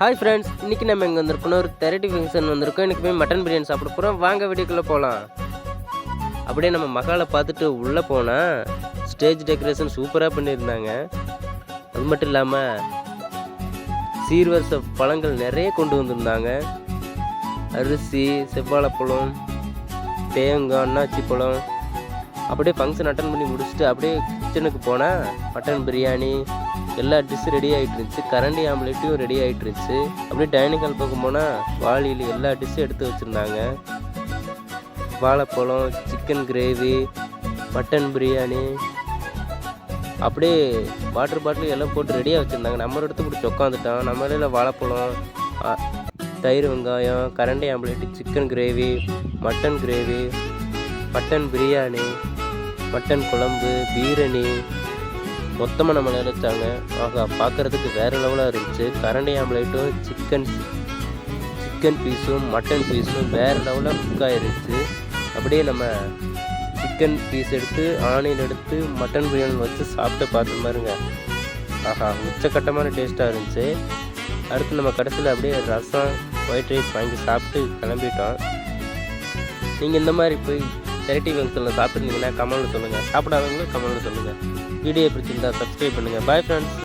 Hi friends இன்றைக்கி நம்ம இங்கே வந்திருக்கோம். ஒரு தெரட்டி ஃபங்க்ஷன் வந்திருக்கோம். இன்னைக்கு போய் மட்டன் பிரியாணி சாப்பிட போகிறோம் வாங்க வீடியோக்குள்ளே போகலாம் அப்படியே நம்ம மகாலை பார்த்துட்டு உள்ளே போனால் ஸ்டேஜ் டெக்கரேஷன் சூப்பராக பண்ணியிருந்தாங்க. அது மட்டும் இல்லாமல் சீர்வரிசை பழங்கள் நிறைய கொண்டு வந்திருந்தாங்க. அரிசி செவ்வாழைப்பழம் தேங்காய் அன்னாச்சி பழம். அப்படியே ஃபங்க்ஷன் அட்டன் பண்ணி முடிச்சுட்டு அப்படியே கிச்சனுக்கு போனால் மட்டன் பிரியாணி எல்லா டிஷ்ஷும் ரெடி ஆகிட்டு இருந்துச்சு கரண்டி ஆம்லேட்டையும் ரெடி ஆகிட்டு இருந்துச்சு அப்படியே டைனிங் ஹால் பக்கம் போனால் வாளியில் எல்லா டிஷ்ஷும் எடுத்து வச்சுருந்தாங்க. வாழைப்பழம் சிக்கன் கிரேவி மட்டன் பிரியாணி அப்படியே வாட்டர் பாட்டில் எல்லாம் போட்டு ரெடியாக வச்சுருந்தாங்க. நம்ம இடத்து பிடிச்சி உட்காந்துட்டோம் நம்ம இடையில வாழைப்பழம் தயிர் வெங்காயம் கரண்டி omelette chicken gravy mutton gravy mutton biryani mutton குழம்பு பீரணி மொத்தமாக நம்மளை நினைச்சாங்க. ஆகா பார்க்குறதுக்கு வேறு லெவலாக இருந்துச்சு. கரண்டி ஆம்லேட்டும் சிக்கன் சிக்கன் பீஸும் மட்டன் பீஸும் வேறு லெவலாக குக் ஆயிருந்துச்சு அப்படியே நம்ம சிக்கன் பீஸ் எடுத்து ஆனியன் எடுத்து மட்டன் பிரியாணி வச்சு சாப்பிட்டு பார்த்து பாருங்க. ஆஹா உச்சக்கட்டமான டேஸ்ட்டாக இருந்துச்சு. அடுத்து நம்ம கடைசியில் அப்படியே ரசம் ஒயிட் ரைஸ் வாங்கி சாப்பிட்டு கிளம்பிட்டோம். நீங்கள் இந்த மாதிரி போய் தெரட்டி ஃபங்க்ஷனில் சாப்பிட்ருந்தீங்கன்னா கமெண்ட்டில் சொல்லுங்கள் சாப்பிடாதவங்களும் கமெண்ட்டில் சொல்லுங்கள் வீடியோ பிடிச்சிருந்தா சப்ஸ்கிரைப் பண்ணுங்கள் பாய் ஃப்ரெண்ட்ஸ்